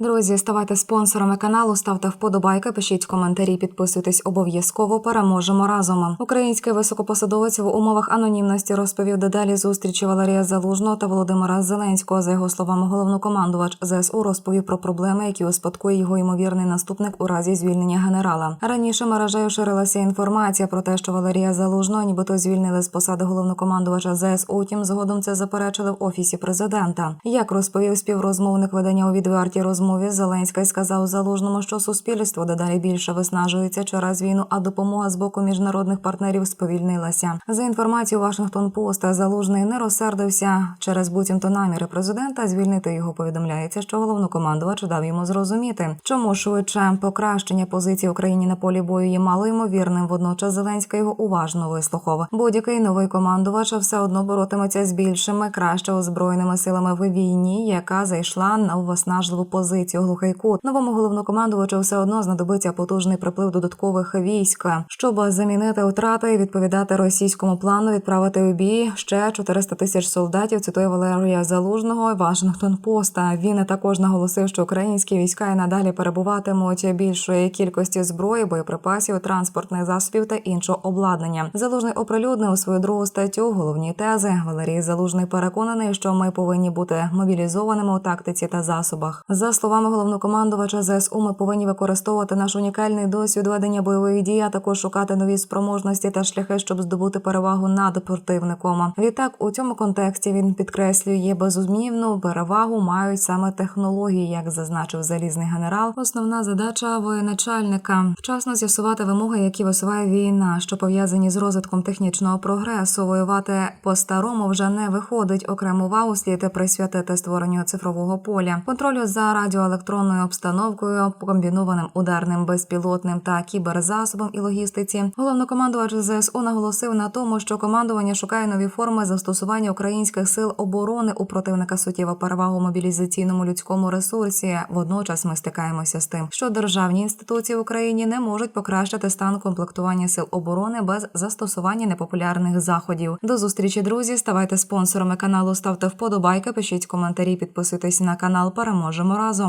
Друзі, ставайте спонсорами каналу, ставте вподобайки, пишіть коментарі, підписуйтесь обов'язково. Переможемо разом. Український високопосадовець в умовах анонімності розповів дедалі зустрічі Валерія Залужного та Володимира Зеленського. За його словами, головнокомандувач ЗСУ розповів про проблеми, які успадкує його ймовірний наступник у разі звільнення генерала. Раніше мережею ширилася інформація про те, що Валерія Залужного нібито звільнили з посади головнокомандувача ЗСУ. Утім, згодом це заперечили в офісі президента. Як розповів співрозмовник видання у відвертій розмові, Зеленський сказав залужному, що суспільство дедалі більше виснажується через війну, а допомога з боку міжнародних партнерів сповільнилася. За інформацією Вашингтон Пост, залужний не розсердився через буцімто наміри президента. Звільнити його повідомляється, що головнокомандувач дав йому зрозуміти, чому швидше покращення позиції Україні на полі бою є малоймовірним. Водночас Зеленський його уважно вислухав. Будь-який новий командувач все одно боротиметься з більшими, краще озброєними силами в війні, яка зайшла на виснажливу позицію. Глухий кут новому головнокомандувачу все одно знадобиться потужний приплив додаткових військ, щоб замінити втрати і відповідати російському плану відправити у бій ще 400 тисяч солдатів. Цитує Валерія Залужного Вашингтон Поста. Він також наголосив, що українські війська і надалі перебуватимуть більшої кількості зброї, боєприпасів, транспортних засобів та іншого обладнання. Залужний оприлюднив свою другу статтю. Головні тези Валерій Залужний переконаний, що ми повинні бути мобілізованими у тактиці та засобах. За словами головнокомандувача ЗСУ, ми повинні використовувати наш унікальний досвід ведення бойових дій, а також шукати нові спроможності та шляхи, щоб здобути перевагу над противником. Відтак у цьому контексті він підкреслює безумнівну перевагу мають саме технології, як зазначив залізний генерал. Основна задача воєначальника вчасно з'ясувати вимоги, які висуває війна, що пов'язані з розвитком технічного прогресу. Воювати по-старому вже не виходить. Окрему увагу слід присвятити створенню цифрового поля, контролю за радіоелектронною обстановкою, комбінованим ударним безпілотним та кіберзасобом і логістиці. Головнокомандувач ЗСУ наголосив на тому, що командування шукає нові форми застосування українських сил оборони у противника суттєва перевагу мобілізаційному людському ресурсі. Водночас ми стикаємося з тим, що державні інституції в Україні не можуть покращити стан комплектування сил оборони без застосування непопулярних заходів. До зустрічі, друзі. Ставайте спонсорами каналу, ставте вподобайки, пишіть коментарі, підписуйтесь на канал. Переможемо разом.